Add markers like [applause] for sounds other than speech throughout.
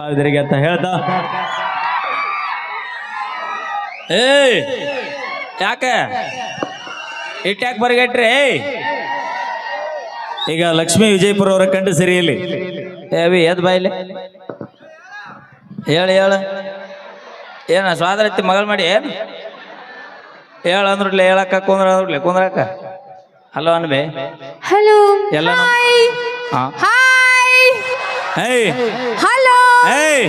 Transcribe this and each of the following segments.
ಕಲಾವಿದರಿಗೆ ಅಂತ ಹೇಳ್ತಾ ಏ ಯಾಕೆ? ಇಟ್ಯಾಕ್ ಬರ್ಗಟ್ರಿ ಏಯ್. ಈಗ ಲಕ್ಷ್ಮೀ ವಿಜಯಪುರ ಅವರ ಕಂಡು ಸರಿಯಲ್ಲಿ ಏವಿ ಎದ್ ಬಾಯಿಲಿ ಹೇಳ ಹೇಳ. ಏನ ಸ್ವಾದರತಿ ಮಗಳು ಮಾಡಿ ಏನ್? ಹೇಳ ಅಂದ್ರಲ್ಲ ಹೇಳಕ್ಕ ಕುಂದ್ರ ಅಂದ್ರಲ್ಲ ಕುಂದ್ರಕ್ಕ. ಹಲೋ ಅನ್ಬೆ. ಹಲೋ ಎಲ್ಲ ಹಾಯ್ ಹಾ. ಹಾಯ್ ಏಯ್!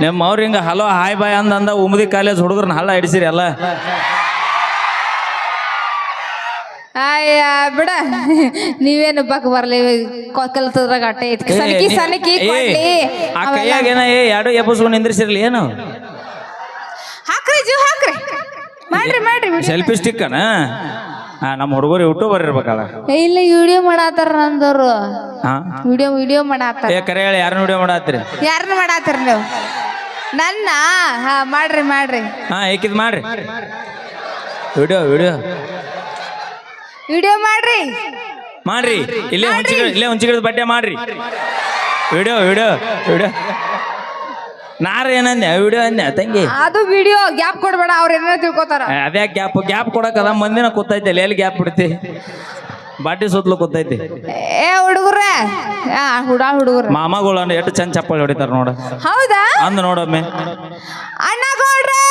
ನಿಮ್ಮ ಅವ್ರ ಹಿಂಗ ಹಲೋ ಹಾಯ್ ಬಾಯ್ ಅಂದ ಅಂದ ಉಮದಿ ಕಾಲೇಜ್ ಹುಡುಗರನ್ನ ಹಳ್ಳ ಹಿಡಿಸಿರಿ ಅಲ್ಲ ಅಯ್ಯ ಬಿಡ. ನೀವೇನು ಬಕ್ ಬರ್ಲಿ? ಕಲ್ತದ್ರಾಗ ಅಟ್ಟೆ ಐತಿ ಸನಕಿ ಸನಕಿ ಕೊಡ್ಲಿ. ಆ ಕೈಯಾಗ ಏನ ಏ ಎರಡು ಎಬ್ಬಸ್ಕೊಂಡು ನಿಂದ್ರಿಸಿರ್ಲಿ ಏನು? ಹಾಕ್ರಿ ಜೀವ ಹಾಕ್ರಿ. ಮಾಡ್ರಿ ಮಾಡ್ರಿ ಸೆಲ್ಫಿ ಸೆಲ್ಫಿ ಸ್ಟಿಕ್ಕನ ಹಾ ನಮ್ಮ ಹುಡುಗರು ಯೂಟ್ಯೂಬರ್ ಇರ್ಬೇಕಲ್ಲ ಏ, ಇಲ್ಲ ವಿಡಿಯೋ ಮಾಡಾತಾರ ನಂದವ್ರು. ಹಾ? ವಿಡಿಯೋ ವಿಡಿಯೋ ಮಾಡಾತಾರ ಏ ಕರೆ ಹೇಳಿ ಯಾರನ್ನ ವಿಡಿಯೋ ಮಾಡಾತ್ರಿ ಯಾರನ್ನ ಮಾಡಾತಾರ ನೀವು? ನನ್ನ? ಹಾ ಮಾಡ್ರಿ ಮಾಡ್ರಿ. ಹಾ ಏಕಿದ್ ಮಾಡ್ರಿ. ವಿಡಿಯೋ ವಿಡಿಯೋ ವಿಡಿಯೋ ಮಾಡ್ರಿ. ಮಾಡ್ರಿ. ಇಲ್ಲೇ ಹುಂಚಿಗಿಡ ಇಲ್ಲೇ ಹುಂಚಿಗಿಡದ ಬಟ್ಟೆ ಮಾಡ್ರಿ. ವಿಡಿಯೋ ವಿಡಿಯೋ ವಿಡಿಯೋ ನಾರ ವಿಡಿಯೋ ಅನ್ಯ ತಂಗಿ? ಅದು ವಿಡಿಯೋ ಗ್ಯಾಪ್ ಕೊಡ್ಬೇಡ ಅವ್ರ ಏನಾರ ತಿಳ್ಕೊತಾರ. ಅದೇ ಗ್ಯಾಪ್ ಗ್ಯಾಪ್ ಕೊಡಕದ ಮಂದಿನ ಕೂತೈತೆ ಎಲ್ಲಿ ಗ್ಯಾಪ್ ಬಿಡ್ತಿ? ಬಾಟಿ ಸುತ್ತಲೂ ಕೂತೈತಿ. ಏ ಹುಡುಗ್ರೆ. ಆ ಹುಡ ಹುಡುಗ್ರ. ಮಾಮಗಳು ಎಷ್ಟು ಚಂದ ಚಪ್ಪಲಿ ಹೊಡಿತಾರ ನೋಡ. ಹೌದಾ? ಅಂದ ನೋಡಮ್ಮೆ. ಅಣ್ಣ ಕೊಡ್ರಿ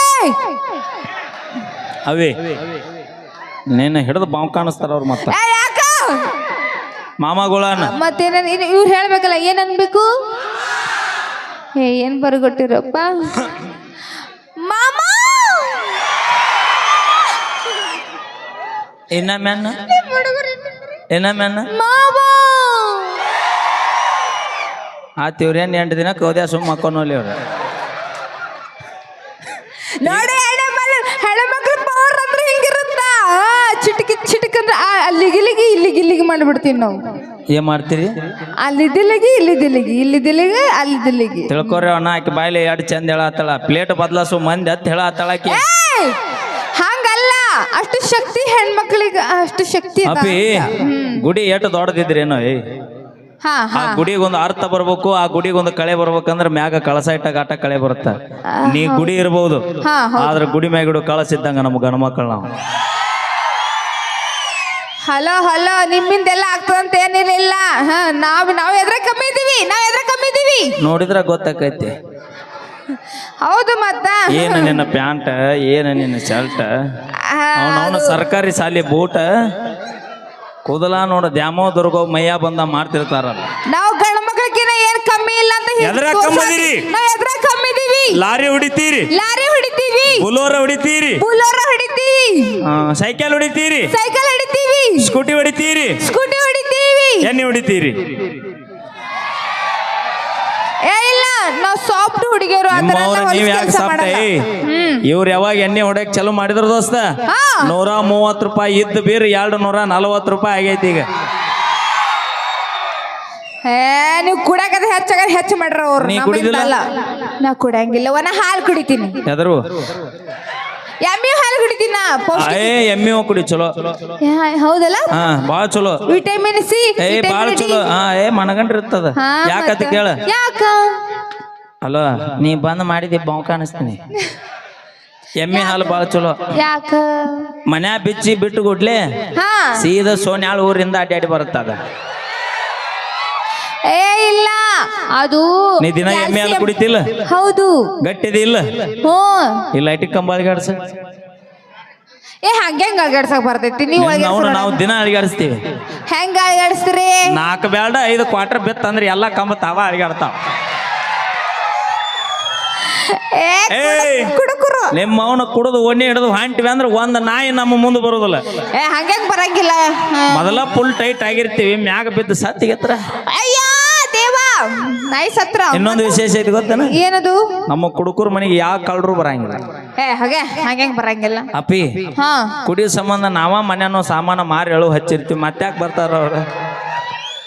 ಅವೇ ನಿನ್ನ ಹಿಡಿದು ಬಾವು ಕಾಣಿಸ್ತಾರ ಅವ್ರು ಮತ್ತ. ಏ, ಯಾಕ? ಮಾಮಗಳನ್ನ. ಮತ್ತೇನ ಇವ್ರು ಹೇಳ್ಬೇಕಲ್ಲ ಏನ್ ಅನ್ಬೇಕು? ಏ ಏನ್ ಬರ್ಗೊಟ್ಟಿರಪ್ಪ? ಮಾಮ! ಇನ್ನ ಮ್ಯಾನ? ಇನ್ನ ಮ್ಯಾನ? ಆ ತಿವ್ರೇನ್ ಎಂಟು ದಿನ ಕೌದ್ಯಾ ಸುಮ್ಮ ಮಕ್ಕೊಂಡೋಲಿ ಅವ್ರ ನೋಡಿ ಹೆಣ್ಮಕ್ಳು ಪವರ್ ಅಂದ್ರೆ ಹಿಂಗಿರುತ್ತಾ? ಚಿಟಕಿ ಚಿಟಕ್ ಅಂದ್ರೆ ಅಲ್ಲಿಗಿಲಿಗಿ ಇಲ್ಲಿಗಿಲ್ಲಿಗೆ ಮಾಡ್ಬಿಡ್ತೀವಿ ನಾವು. ಏನ್ ಮಾಡ್ತೀರಿ? ಇಲ್ಲಿ ದಿಲಿಗಿ ಅಲ್ಲಿ ದಿಲಿಗಿ ತಿಳ್ಕೊರಿ ಅಣ್ಣ ಆಕೆ ಬಾಯ್ಲಿ ಎರಡು ಚಂದ ಹೇಳತ್ತಾಳ ಪ್ಲೇಟ್ ಬದಲಾಸು ಮಂದಿ ಅತ್ ಹೇಳತ್ತಾಳ ಆಕಿ. ಏಯ್! ಹಂಗಲ್ಲ. ಅಷ್ಟು ಶಕ್ತಿ ಹೆಣ್ಮಕ್ಳಿಗೆ ಅಷ್ಟು ಶಕ್ತಿ ಅದ. ಅಪ್ಪಿ ಹ್ಮ್. ಗುಡಿ ಎಷ್ಟು ದೊಡ್ಡದಿದ್ರೇನೋ? ಏ ಹಾ ಆ ಹಾ. ಗುಡಿಗೊಂದು ಅರ್ಥ ಬರ್ಬೇಕು ಆ ಗುಡಿಗೊಂದು ಕಳೆ ಬರ್ಬೇಕಂದ್ರ ಮ್ಯಾಗ ಕಳಸ ಇಟ್ಟಾಗ ಆಟ ಕಳೆ ಬರುತ್ತ. ನೀ ಗುಡಿ ಇರ್ಬೋದು. ಆದ್ರೆ ಹೌದು. ಆದ್ರ ಗುಡಿ ಮ್ಯಾಗಿಡು ಕಳಸ ಇದ್ದಂಗ ನಮ್ಮ ಗಂಡ ಮಕ್ಕಳು ನಾವು. ಹಲೋ ಹಲೋ ನಿಮ್ಮಿಂದೆಲ್ಲ ಆಗ್ತದಂತ ಏನಿಲ್ಲ ಹಾ ನಾವ್ ನಾವ್ ಎದ್ರ ಕಮ್ಮಿ ಇದೀವಿ ನಾವ್ ಎದ್ರ ಕಮ್ಮಿ ಇದೀವಿ. ನೋಡಿದ್ರ ಗೊತ್ತಾಕೈತಿ. ಹೌದು ಮತ್ತ. ಏನ ನಿನ್ನ ಪ್ಯಾಂಟ್ ಏನ ನಿನ್ನ ಶರ್ಟ್? ಆ, ಅವನವನ ಸರ್ಕಾರಿ ಶಾಲೆ ಬೂಟ. ಕೂದಲ ನೋಡ ದ್ಯಾಮೋ ದುರ್ಗೋ ಮಯ್ಯ ಬಂದ ಮಾಡ್ತಿರ್ತಾರಲ್ಲ. ನಾವು ಗಂಡ ಮಕ್ಕಳಿಗಿನ ಏನ್ ಕಮ್ಮಿ ಇಲ್ಲ ಅಂತ ಹೇಳಿ ಎದ್ರಾಗ್ ಕಮ್ಮಿ ಇದೀರಿ? ನಾವ್ ಎದ್ರ ಕಮ್ಮಿ ಇದೀವಿ ಲಾರಿ ಹೊಡಿತೀರಿ. ಲಾರಿ ಹೊಡಿತೀವಿ. ಬುಲೋರ ಹೊಡಿತೀರಿ. ಬುಲೋರ ಹೊಡಿತೀವಿ. ಆ, ಸೈಕಲ್ ಹೊಡಿತೀರಿ. ಸೈಕಲ್ ಹೊಡಿತೀವಿ. ಸ್ಕೂಟಿ ಹೊಡಿತೀರಿ. ಸ್ಕೂಟಿ ಹೊಡಿತೀವಿ. ಎಣ್ಣೆ ಹೊಡಿತೀರಿ. ಏ ಇಲ್ಲ ನಾವು ಹುಡುಗಿಯರು ಇವ್ರು ಯಾವಾಗ ಎಣ್ಣೆ ಹೊಡಕ್ ಚಲೋ ಮಾಡಿದ್ರು ದೋಸ್ತ. ನೂರ ಮೂವತ್ ರೂಪಾಯಿ ಇದ್ದ ಬೀರ್ ಎರಡು ನೂರ ನಲ್ವತ್ ರೂಪಾಯಿ ಆಗೈತಿ ಈಗ. ಏ ನೀವು ಕುಡಕದ ಹೆಚ್ಚಾಗ ಹೆಚ್ಚು ಮಾಡ್ರ ಅವ್ರು. ನೀ ನಮ್ಮಿಂದ ಕುಡಿದಿಲ್ಲ? ಅಲ್ಲ. ನಾ ಕುಡಂಗಿಲ್ಲ ಒನ ಹಾಲು ಕುಡಿತೀನಿ. ಎದರು ಎಮ್ಮಿ ಹಾಲು ಕುಡಿತೀನಿ? ಏ ಎಮ್ಮಿ ಕುಡಿ ಚಲೋ. ಹೌದಲ್ಲ? ಹಾ ಬಾಳ ಚಲೋ. ವಿಟಮಿನ್ ಸಿ ಏ ಬಾಳ ಚಲೋ. ಹಾ ಏ ಮನಗಂಡ್ರ ಇರ್ತದ. ಯಾಕಂತ ಕೇಳ? ಯಾಕ? ಅಲೋ ನೀ ಬಂದ್ ಮಾಡಿದಿ ಬಾವು ಕಾಣಿಸ್ತೀನಿ. ಎಮ್ಮೆ ಹಾಲು ಬಾಳ ಚಲೋ. ಯಾಕ? ಮನ್ಯಾ ಬಿಚ್ಚಿ ಬಿಟ್ಟು ಗುಡ್ಲೆ ಹಾ. ಸೀದಾ ಸೋನ್ಯಾಳ ಊರಿಂದ ಅಡ್ಡಾಡಿ ಬರುತ್ತದ. ಏ ಇಲ್ಲ. ಅದು ನೀ ದಿನ ಎಮ್ಮೆ ಹಾಲು ಕುಡಿತಿಲ್ಲ? ಹೌದು. ಗಟ್ಟಿದಿ ಇಲ್ಲ ಹ್ಞೂ. ಇಲ್ಲ ಐಟಿ ಕಂಬಾಳಿಗೆ ಆಡ್ಸ ಏ ಹಂಗೆ ಅಳಗಾಡ್ಸಕ್ ಬರ್ತೈತಿ? ನೀವು ನಾವು ನಾವು ದಿನ ಅಳಿಗಾಡಿಸ್ತೀವಿ. ಹೆಂಗ ಅಳಗಾಡಿಸ್ತೀರಿ? ನಾಲ್ಕು ಬೇಡ ಐದು ಕ್ವಾರ್ಟರ್ ಬಿತ್ತಂದ್ರೆ ಎಲ್ಲ ಕಂಬ ತಾವ ಅಳಿಗಾಡ್ತಾವ. ಕುಡುಕರು ನಿಮ್ಮ ಅವನ ಕುಡಿದು ಒಣ್ಣೆ ಹಿಡಿದು ಹಾಂಟಿವಿ ಅಂದ್ರೆ ಒಂದ್ ನಾಯಿ ನಮ್ಮ ಮುಂದೆ ಬರೋದಿಲ್ಲ. ಏ ಬರಂಗಿಲ್ಲ. ಮೊದಲ ಫುಲ್ ಟೈಟ್ ಆಗಿರ್ತೀವಿ ಮ್ಯಾಗ ಬಿದ್ದು ಸತ್ತಿಗೆತ್ರ ಅಯ್ಯ ದೇವಾ ನಾಯಿ ಹತ್ರ ಇನ್ನೊಂದು ವಿಶೇಷ ಐತಿ ಗೊತ್ತೇನ? ಏನದು? ನಮ್ಮ ಕುಡುಕರ ಮನೆಗೆ ಯಾವ ಕಳ್ರು ಬರಂಗಿಲ್ಲ. ಏ ಹಾಗೆ ಬರಂಗಿಲ್ಲ. ಅಪ್ಪಿ ಹಾ. ಕುಡಿಯೋ ಸಂಬಂಧ ನಾವ ಮನ್ಯಾನೋ ಸಾಮಾನ ಮಾರಿ ಹೇಳು ಹಚ್ಚಿರ್ತೀವಿ ಮತ್ತ್ಯಾಕ್ ಬರ್ತಾರ ಅವ್ರ?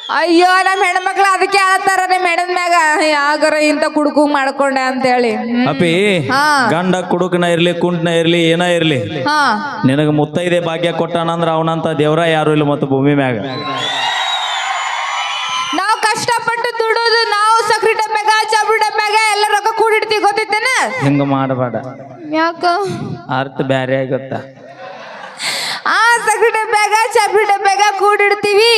ಅಯ್ಯೋ ನಮ್ಮ ಹೆಣ್ಮಕ್ಳು ಅದಕ್ಕೆ ಆಳ್ತಾರ ನಿಮ್ಮ ಹೆಣದ ಮ್ಯಾಗ ಯಾಗಾರ ಇಂತ ಕುಡುಕು ಮಾಡ್ಕೊಂಡೆ ಅಂತ ಹೇಳಿ ಅಪ್ಪಿ. ಗಂಡ ಕುಡುಕನ ಇರ್ಲಿ ಕುಂಟ್ನ ಇರ್ಲಿ ಏನ ಇರ್ಲಿ. ಹಾ. ನಿನಗ ಮುತ್ತೈದೆ ಭಾಗ್ಯ ಕೊಟ್ಟಾನಂದ್ರ ಅವನಂತ ದೇವ್ರ ಯಾರು ಇಲ್ಲ ಮತ್ತು ಭೂಮಿ ಮ್ಯಾಗ. ನಾವು ಕಷ್ಟಪಟ್ಟು ದುಡೋದು ನಾವು ಸಕ್ರಿ ಡಬ್ಬ್ಯಾಗ ಚಾಬು ಡಬ್ಬ್ಯಾಗ ಹಿಂಗ ಮಾಡಬೇಡ. ಯಾಕ? ಅರ್ಥ ಬ್ಯಾರೆ ಆಗತ್ತ ಸಗಡಿ ಡಬ್ಬ್ಯಾಗ ಚಾಪಿ ಡಬ್ಬ್ಯಾಗ ಕೂಡಿಡ್ತೀವಿ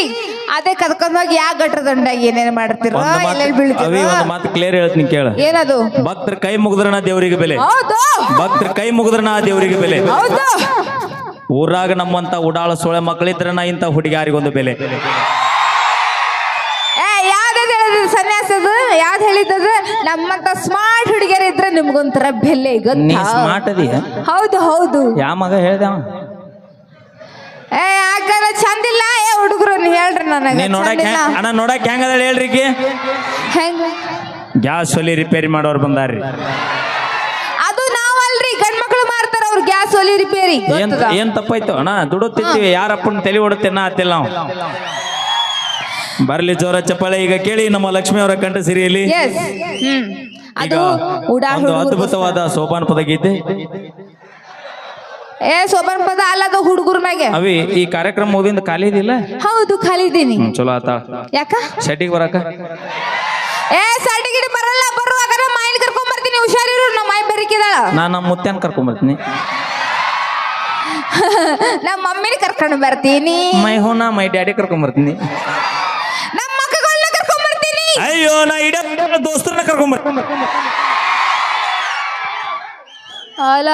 ಅದೇ ಕದ್ಕೊಂಡೋಗಿ ಯಾವ ಗಟ್ರ ದಂಡಾಗ ಏನೇನ್ ಮಾಡ್ತಿರೋ ಒಂದ್ ಮಾತು ಎಲ್ಲೆಲ್ಲಿ ಅವಿ ಬೀಳ್ತೀರೋ ಒಂದು ಮಾತು ಕ್ಲಿಯರ್ ಹೇಳ್ತೀನಿ ಕೇಳ. ಏನದು? ಭಕ್ತರ ಕೈ ಮುಗಿದ್ರನ ದೇವರಿಗೆ ಬೆಲೆ. ಹೌದು. ಭಕ್ತರ ಕೈ ಮುಗಿದ್ರನ ದೇವರಿಗೆ ಬೆಲೆ. ಹೌದು. ಊರಾಗ ನಮ್ಮಂತ ಉಡಾಳ ಸೊಳೆ ಮಕ್ಕಳಿದ್ರನ ಇಂತ ಹುಡುಗಿಯಾರಿಗೊಂದು ಬೆಲೆ. ಏ ಯಾವ್ದು ಹೇಳಿದ್ರು ಸನ್ಯಾಸದು ಯಾವ್ದು ಹೇಳಿದ್ದದು ನಮ್ಮಂತ ಸ್ಮಾರ್ಟ್ ಹುಡುಗಿಯರಿದ್ರೆ ನಿಮ್ಗೊಂಥರ ಬೆಲೆ ನೀ ಗೊತ್ತಾ ಸ್ಮಾರ್ಟ್ ಅದೀಯ? ಹೌದು ಹೌದು. ಯಾ ಮಗ ಹೇಳ್ದೆ ಅವ? ಚಂದ ಚಂದಿಲ್ಲ ಏ ಹುಡುಗರು ಹೇಳ್ರಿ ನನಗೆ ನೀ ನೋಡಕ್ ಚಂದಿಲ್ಲ ಹೆಂಗ್- ಅಣ್ಣ ನೋಡಕ್ ಹೆಂಗದ ಹೇಳ್ರಿ ಈಕಿ? ಹೆಂಗ? ಗ್ಯಾಸ್ ಒಲಿ ರಿಪೇರಿ ಮಾಡೋರು ಬಂದಾರ್ರಿ. ಅದು ನಾವಲ್ರಿ ಗಂಡ್ ಮಕ್ಳು ಮಾಡ್ತಾರ ಅವ್ರು ಗ್ಯಾಸ್ ಒಲಿ ರಿಪೇರಿ ಏನ್ ಗೊತ್ತದ? ಏನ್ ತಪ್ಪಾಯ್ತು? ಅಣ್ಣ ದುಡುತ್ತಿರ್ತೀವಿ ಯಾರಪ್ಪನ ತಲೆ ಹೊಡುತ್ತೇನ ಆತಿಲ್ಲ ನಾವು. ಬರ್ಲಿ ಜೋರ ಚಪ್ಪಾಳೆ ಈಗ ಕೇಳಿ ನಮ್ಮ ಲಕ್ಷ್ಮಿ ಅವರ ಕಂಠ ಸಿರಿಯಲ್ಲಿ. Yes. ಹ್ಮ್. ಈಗ ಅದು ಉಡಾ ಒಂದು ಹುಡುಗರು ಅದ್ಭುತವಾದ ಸೋಪಾನ ಪದ ಗೀತೆ. ಏ ಸೋಬನ್ ಪದ ಅಲ್ಲ ಅದು ಹುಡುಗರ ಮ್ಯಾಗೆ ಅವಿ ಈ ಕಾರ್ಯಕ್ರಮ ಮುಗಿದಿಂದ ಖಾಲಿ ಇದಿಲ್ಲ ಹೌದು ಖಾಲಿದೀನಿ ಹ್ಮ್ ಚಲೋ ಆತ. ಯಾಕ? ಸೆಟ್ಟಿಗೆ ಬರಕ? ಏ ಸರ್ಟಿಫಿಕೇಟ್ ಬರಲ್ಲ ಬರುವಾಗ ನಮ್ಮ ಮಾಯಿನ ಕರ್ಕೊಂಡ್ ಬರ್ತೀನಿ ಹುಷಾರಿರು ನಮ್ಮ ಮೈ ಬೆರಿಕಿದಾಳ. ನಾನು ನಮ್ಮ ಮುತ್ಯಾನ್ ಕರ್ಕೊಂಬರ್ತೀನಿ [laughs] ನಮ್ಮ ಮಮ್ಮಿನ ಕರ್ಕೊಂಡು ಬರ್ತೀನಿ. ಮೈ ಹೋನ ಮೈ ಡ್ಯಾಡಿ ಕರ್ಕೊಂಬರ್ತೀನಿ ನಮ್ಮ ಮಕ್ಕಳನ್ನ ಕರ್ಕೊಂಡ್ ಬರ್ತೀನಿ. ಅಯ್ಯೋ ನಾ ಇಡ ದೋಸ್ತರನ್ನ ಕರ್ಕೊಂಬರ್ತೀನಿ ಅಲ್ಲ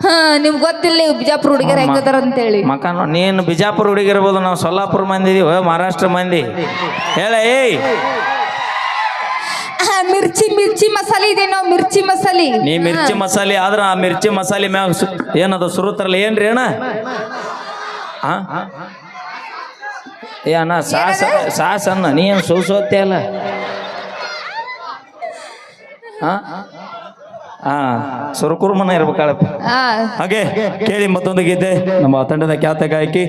ಹ ನಿಮ್ಗೆ ಗೊತ್ತಿಲ್ಲ ಬಿಜಾಪುರ ಹುಡುಗಿಯರು ಹೆಂಗದಾರ ಅಂತೇಳಿ. ಹೇಳಿ ನೋ- ನೀನು ಬಿಜಾಪುರ ಹುಡುಗಿರ್ಬೋದು ನಾವು ಸೊಲ್ಲಾಪುರ ಮಂದಿ ಇದೀವಿ ಮಹಾರಾಷ್ಟ್ರ ಮಂದಿ. ಹೇಳ ಏಯ್. ಆ, ಮಿರ್ಚಿ ಮಿರ್ಚಿ ಮಸಾಲೆ ಇದೇನೋ ಮಿರ್ಚಿ ಮಸಾಲೆ. ನೀ ಮಿರ್ಚಿ ಮಸಾಲೆ ಆದ್ರ ಆ ಮಿರ್ಚಿ ಮಸಾಲೆ ಮ್ಯಾಗ ಸು- ಏನದು ಸುರುತ್ತರಲ್ಲ ಏನ್ರಿ ಅಣ್ಣ? ಆ? ಏ ಅಣ್ಣ ಸಾಸ ಸಾಸ್ ಅಣ್ಣ ನೀ ಏನು ಸೋಸೋತ್ತೆ ಅಲ್ಲ? ಹಾ ಹಾ ಸುರಕುರ್ಮನ ಇರ್ಬೇಕಾಳಪ್ಪ ಹಾಗೆ ಕೇಳಿ ಮತ್ತೊಂದು ಗೀತೆ. ನಮ್ಮ ತಂಡದ ಖ್ಯಾತ ಗಾಯಕಿ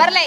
ಬರ್ಲೇ.